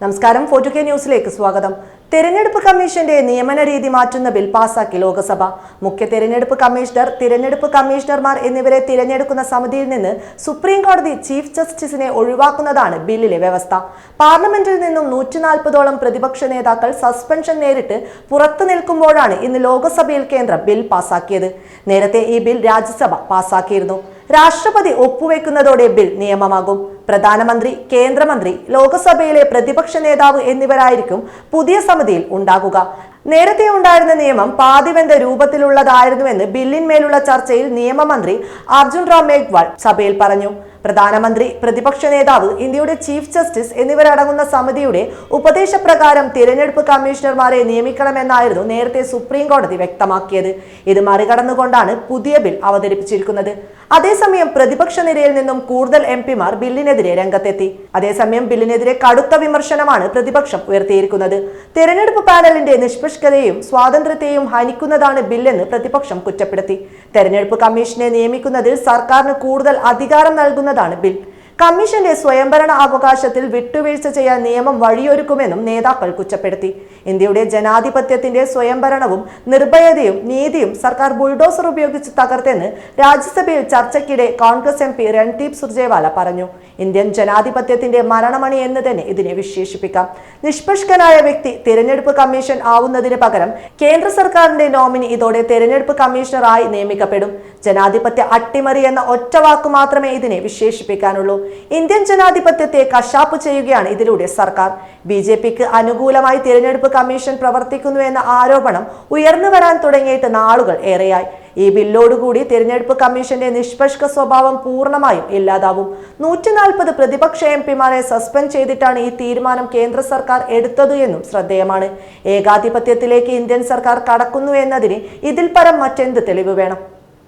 നമസ്കാരം. ഫോർട്ടു കെ ന്യൂസിലേക്ക് സ്വാഗതം. തിരഞ്ഞെടുപ്പ് കമ്മീഷന്റെ നിയമന രീതി മാറ്റുന്ന ബിൽ പാസാക്കി ലോക്സഭ. മുഖ്യ തിരഞ്ഞെടുപ്പ് കമ്മീഷണർ തിരഞ്ഞെടുപ്പ് കമ്മീഷണർമാർ എന്നിവരെ തിരഞ്ഞെടുക്കുന്ന സമിതിയിൽ നിന്ന് സുപ്രീം കോടതി ചീഫ് ജസ്റ്റിസിനെ ഒഴിവാക്കുന്നതാണ് ബില്ലിലെ വ്യവസ്ഥ. പാർലമെന്റിൽ നിന്നും നൂറ്റി നാൽപ്പതോളം പ്രതിപക്ഷ നേതാക്കൾ സസ്പെൻഷൻ നേരിട്ട് പുറത്തു നിൽക്കുമ്പോഴാണ് ഇന്ന് ലോക്സഭയിൽ കേന്ദ്രം ബിൽ പാസാക്കിയത്. നേരത്തെ ഈ ബിൽ രാജ്യസഭ പാസാക്കിയിരുന്നു. രാഷ്ട്രപതി ഒപ്പുവെക്കുന്നതോടെ ബിൽ നിയമമാകും. പ്രധാനമന്ത്രി കേന്ദ്രമന്ത്രി ലോക്സഭയിലെ പ്രതിപക്ഷ നേതാവ് എന്നിവരായിരിക്കും പുതിയ സമിതിയിൽ ഉണ്ടാകുക. നേരത്തെ ഉണ്ടായിരുന്ന നിയമം പാതിവെന്ത രൂപത്തിലുള്ളതായിരുന്നുവെന്ന് ബില്ലിന്മേലുള്ള ചർച്ചയിൽ നിയമമന്ത്രി അർജുൻ റാം മേഘ്വാൾ സഭയിൽ പറഞ്ഞു. പ്രധാനമന്ത്രി പ്രതിപക്ഷ നേതാവ് ഇന്ത്യയുടെ ചീഫ് ജസ്റ്റിസ് എന്നിവരടങ്ങുന്ന സമിതിയുടെ ഉപദേശപ്രകാരം തിരഞ്ഞെടുപ്പ് കമ്മീഷണർമാരെ നിയമിക്കണമെന്നായിരുന്നു നേരത്തെ സുപ്രീം കോടതി വ്യക്തമാക്കിയത്. ഇത് മറികടന്നുകൊണ്ടാണ് പുതിയ ബിൽ അവതരിപ്പിച്ചിരിക്കുന്നത്. അതേസമയം പ്രതിപക്ഷ നിരയിൽ നിന്നും കൂടുതൽ എം പിമാർ ബില്ലിനെതിരെ രംഗത്തെത്തി. അതേസമയം ബില്ലിനെതിരെ കടുത്ത വിമർശനമാണ് പ്രതിപക്ഷം ഉയർത്തിയിരിക്കുന്നത്. തിരഞ്ഞെടുപ്പ് പാനലിന്റെ നിഷ്പക്ഷതയെയും സ്വാതന്ത്ര്യത്തെയും ഹനിക്കുന്നതാണ് ബില്ലെന്ന് പ്രതിപക്ഷം കുറ്റപ്പെടുത്തി. തെരഞ്ഞെടുപ്പ് കമ്മീഷനെ നിയമിക്കുന്നതിൽ സർക്കാരിന് കൂടുതൽ അധികാരം നൽകുന്നതാണ് ബിൽ. കമ്മീഷന്റെ സ്വയംഭരണ അവകാശത്തിൽ വിട്ടുവീഴ്ച ചെയ്യാൻ നിയമം വഴിയൊരുക്കുമെന്നും നേതാക്കൾ കുറ്റപ്പെടുത്തി. ഇന്ത്യയുടെ ജനാധിപത്യത്തിന്റെ സ്വയംഭരണവും നിർഭയതയും നീതിയും സർക്കാർ ബുൾഡോസർ ഉപയോഗിച്ച് തകർത്തെന്ന് രാജ്യസഭയിൽ ചർച്ചയ്ക്കിടെ കോൺഗ്രസ് എം പി രൺദീപ് സുർജേവാല പറഞ്ഞു. ഇന്ത്യൻ ജനാധിപത്യത്തിന്റെ മരണമണി എന്ന് തന്നെ ഇതിനെ വിശേഷിപ്പിക്കാം. നിഷ്പക്ഷനായ വ്യക്തി തിരഞ്ഞെടുപ്പ് കമ്മീഷൻ ആവുന്നതിന് പകരം കേന്ദ്ര സർക്കാരിന്റെ നോമിനി ഇതോടെ തിരഞ്ഞെടുപ്പ് കമ്മീഷണറായി നിയമിക്കപ്പെടും. ജനാധിപത്യ അട്ടിമറി എന്ന ഒറ്റ വാക്കു മാത്രമേ ഇതിനെ വിശേഷിപ്പിക്കാനുള്ളൂ. ഇന്ത്യൻ ജനാധിപത്യത്തെ കശാപ്പ് ചെയ്യുകയാണ് ഇതിലൂടെ സർക്കാർ. ബി ജെ പിക്ക് അനുകൂലമായി തിരഞ്ഞെടുപ്പ് കമ്മീഷൻ പ്രവർത്തിക്കുന്നു എന്ന ആരോപണം ഉയർന്നു വരാൻ തുടങ്ങിയിട്ട് നാളുകൾ ഏറെയായി. ഈ ബില്ലോടുകൂടി തിരഞ്ഞെടുപ്പ് കമ്മീഷന്റെ നിഷ്പക്ഷ സ്വഭാവം പൂർണമായും ഇല്ലാതാവും. നൂറ്റി നാൽപ്പത് പ്രതിപക്ഷ എം പിമാരെ സസ്പെൻഡ് ചെയ്തിട്ടാണ് ഈ തീരുമാനം കേന്ദ്ര സർക്കാർ എടുത്തത് എന്നും ശ്രദ്ധേയമാണ്. ഏകാധിപത്യത്തിലേക്ക് ഇന്ത്യൻ സർക്കാർ കടക്കുന്നു എന്നതിന് ഇതിൽ പരം മറ്റെന്ത് തെളിവ് വേണം?